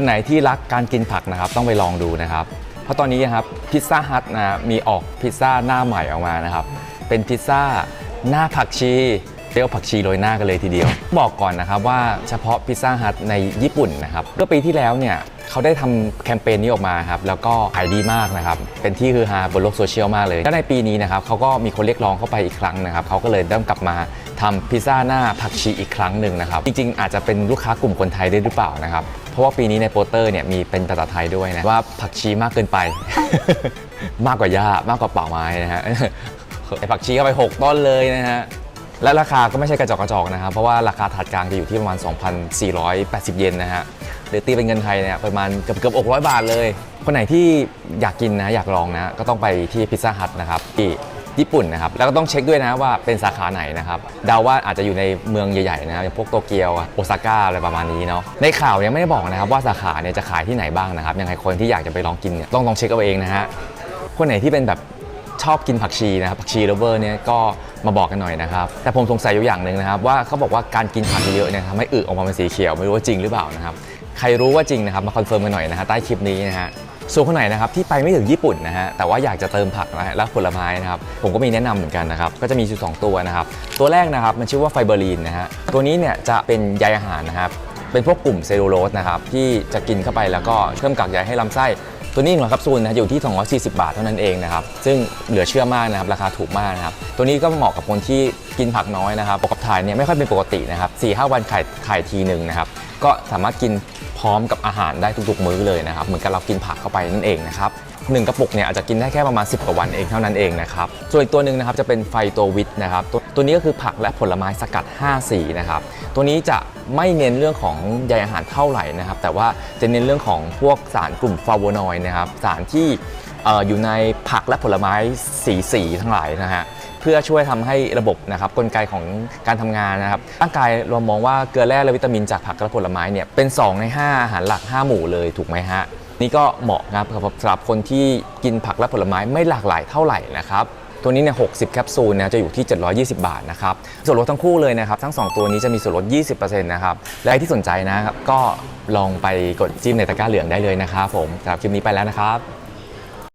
คนไหนที่รักการกินผักนะครับต้องไปลองดูนะครับ เพราะตอนนี้นะครับพิซซ่าฮัทนะมีออกพิซซ่าหน้าใหม่ออกมานะครับ เป็นพิซซ่าหน้าผักชีเรียกว่าผักชีโรยหน้ากันเลยทีเดียว บอกก่อนนะครับว่าเฉพาะพิซซ่าฮัทในญี่ปุ่นนะครับเมื่อปีที่แล้วเนี่ยเขาได้ทำแคมเปญนี้ออกมาครับแล้วก็ขายดีมากนะครับ เป็นที่คือฮาบนโลกโซเชียลมากเลยแล้วในปีนี้นะครับเขาก็มีคนเรียกร้องเข้าไปอีกครั้งนะครับเขาก็เลยเริ่มกลับมาทำพิซซ่าหน้าผักชีอีกครั้งหนึ่งนะครับ จริงๆ อาจจะเป็นลูกค้ากลุ่มคนไทยได้หรือเปล่านะครับ ราะว่าปีนี้ในโปสเตอร์เนี่ยมีเป็นภาษาไทยด้วยนะว่าผักชีมากเกินไป มากกว่าหญ้ามากกว่าป่าไม้นะฮะไอผักชีเข้าไป 6 ต้นเลยนะฮะและราคาก็ไม่ใช่กระจอกกระจอกนะครับ เพราะว่าราคาถาดกลางจะอยู่ที่ประมาณ 2,480 เยนนะฮะหรือตีเป็นเงินไทยเนี่ยประมาณเกือบเกือบ600 บาทเลย คนไหนที่อยากกินนะอยากลองนะ ก็ต้องไปที่พิซซ่าฮัทนะครับที่ ญี่ปุ่นนะครับ แล้วก็ต้องเช็คด้วยนะว่าเป็นสาขาไหนนะครับเดาว่าอาจจะอยู่ในเมืองใหญ่ๆนะครับอย่างพวกโตเกียวอะโอซาก้าอะไรประมาณนี้เนาะในข่าวเนี่ยไม่ได้บอกนะครับว่าสาขาเนี่ยจะขายที่ไหนบ้างนะครับยังไงคนที่อยากจะไปลองกินเนี่ยต้องลองเช็คเอาเองนะฮะคนไหนที่เป็นแบบชอบกินผักชีนะครับผักชีเลเวอร์เนี่ยก็มาบอกกันหน่อยนะครับ แต่ผมสงสัยอยู่อย่างหนึ่งนะครับว่าเขาบอกว่าการกินผักเยอะเนี่ยทำให้อึออกมาเป็นสีเขียวไม่รู้ว่าจริงหรือเปล่านะครับใครรู้ว่าจริงนะครับมาคอนเฟิร์มกันหน่อยนะฮะใต้คลิปนี้นะฮะ ส่วนคนไหนนะครับที่ไปไม่ถึงญี่ปุ่นนะฮะแต่ว่าอยากจะเติมผักนะและผลไม้นะครับผมก็มีแนะนำเหมือนกันนะครับก็จะมีอยู่สองตัวนะครับตัวแรกนะครับมันชื่อว่าไฟเบอรีนนะฮะตัวนี้เนี่ยจะเป็นใยอาหารนะครับเป็นพวกกลุ่มเซลลูโลสนะครับที่จะกินเข้าไปแล้วก็เพิ่มกากใยให้ลำไส้ ตัวนี้นะครับซูลนะอยู่ที่ 240 บาทเท่านั้นเองนะครับซึ่งเหลือเชื่อมากนะครับราคาถูกมากนะครับตัวนี้ก็เหมาะกับคนที่กินผักน้อยนะครับปกติถ่ายเนี่ยไม่ค่อยเป็นปกตินะครับ4 5วันไข่ไข่ทีหนึ่งนะครับก็สามารถกินพร้อมกับอาหารได้ทุกๆมื้อเลยนะครับเหมือนกับเรากินผักเข้าไปนั่นเองนะครับ หนึ่งกระปุกเนี่ยอาจจะกินได้แค่ประมาณ 10 กว่าวันเองเท่านั้นเองนะครับส่วนอีกตัวหนึ่งนะครับจะเป็นไฟโตวิตนะครับตัวตัวนี้ก็คือผักและผลไม้สกัด 5 สีนะครับตัวนี้จะไม่เน้นเรื่องของใยอาหารเท่าไหร่นะครับแต่ว่าจะเน้นเรื่องของพวกสารกลุ่มฟลาโวนอยด์นะครับสารที่อ่อยู่ในผักและผลไม้สีสีทั้งหลายนะฮะเพื่อช่วยทำให้ระบบนะครับกลไกของการทำงานนะครับร่างกายเรามองว่าเกลือแร่และวิตามินจากผักและผลไม้เนี่ยเป็น 2 ใน 5 อาหารหลัก 5 หมู่เลยถูกไหมฮะ นี่ก็เหมาะนะครับสำหรับคนที่กินผักและผลไม้ไม่หลากหลายเท่าไหร่นะครับตัวนี้เนี่ย 60 แคปซูลนะจะอยู่ที่ 720 บาทนะครับ ส่วนลดทั้งคู่เลยนะครับ ทั้ง 2 ตัวนี้จะมีส่วนลด 20%นะครับ และที่สนใจนะครับ ก็ลองไปกดจิ้มในตะกร้าเหลืองได้เลยนะครับผมสำหรับคลิปนี้ไปแล้วนะครับ